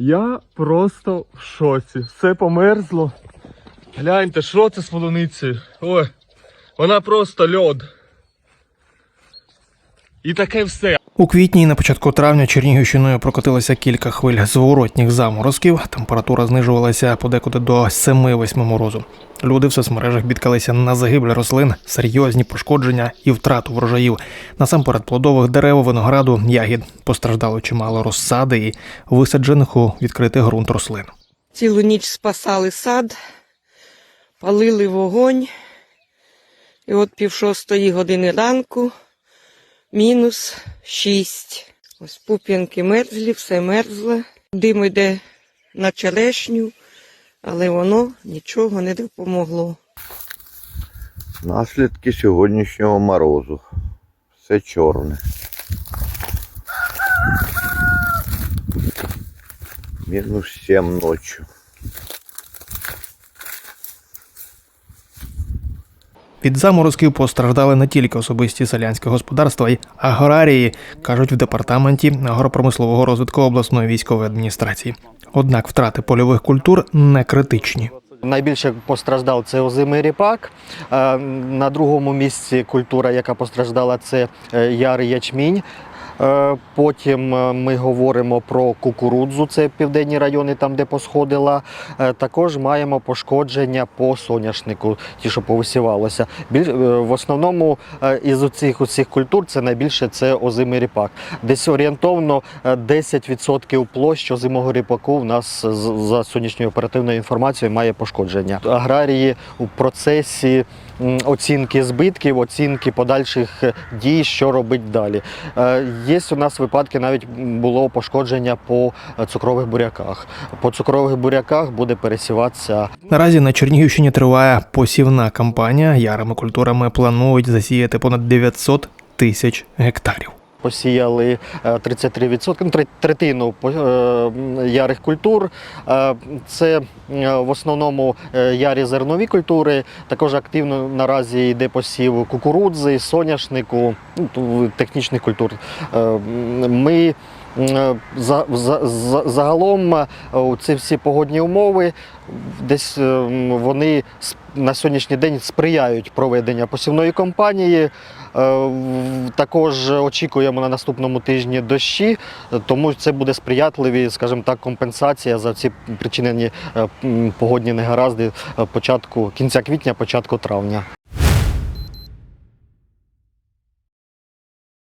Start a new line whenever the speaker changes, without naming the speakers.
Я просто в шоці. Все померзло. Гляньте, що це з полуницею? Ой, вона просто льод. І таке все.
У квітні і на початку травня Чернігівщиною прокотилося кілька хвиль зворотніх заморозків. Температура знижувалася подекуди до 7-8 морозу. Люди в соцмережах бідкалися на загибель рослин, серйозні пошкодження і втрату врожаїв. Насамперед плодових дерев, винограду, ягід постраждало чимало розсади і висаджених у відкритий ґрунт рослин.
Цілу ніч спасали сад, палили вогонь. І от пів шостої години ранку мінус шість. Ось пуп'янки мерзлі, все мерзле. Дим йде на черешню, але воно нічого не допомогло.
Наслідки сьогоднішнього морозу. Все чорне. Мінус 7 ночі.
Від заморозків постраждали не тільки особисті селянські господарства, й аграрії, кажуть в департаменті агропромислового розвитку обласної військової адміністрації. Однак втрати польових культур не критичні.
Найбільше постраждав це озимий ріпак. Е, На другому місці культура, яка постраждала, це е, ярий ячмінь. Е, Потім е, ми говоримо про кукурудзу, це південні райони, там де посходила. Е, Також маємо пошкодження по соняшнику, ті, що повисівалося. В основному із цих усіх культур це найбільше це озимий ріпак. Десь орієнтовно е, 10% площ озимого ріпаку в нас за сьогоднішньою оперативною інформацією має пошкодження. Аграрії у процесі оцінки збитків, оцінки подальших дій, що робить далі. Є у нас випадки, навіть було пошкодження по е, цукрових буряках. По цукрових буряках буде пересіватися
Наразі на Чернігівщині триває посівна кампанія. Ярими культурами планують засіяти понад 900 тисяч гектарів.
Посіяли е, 33%, ну, третину е, ярих культур. Е, Це е, в основному е, ярі зернові культури. Також активно наразі йде посів кукурудзи, соняшнику, ну, технічних культур. Е, Ми е, загалом е, ці всі погодні умови десь е, вони на сьогоднішній день сприяють проведення посівної кампанії. Е, Також очікуємо на наступному тижні дощі, е, тому це буде сприятливі, скажімо так, компенсація за ці причинені е, погодні негаразди е, початку кінця квітня, початку травня.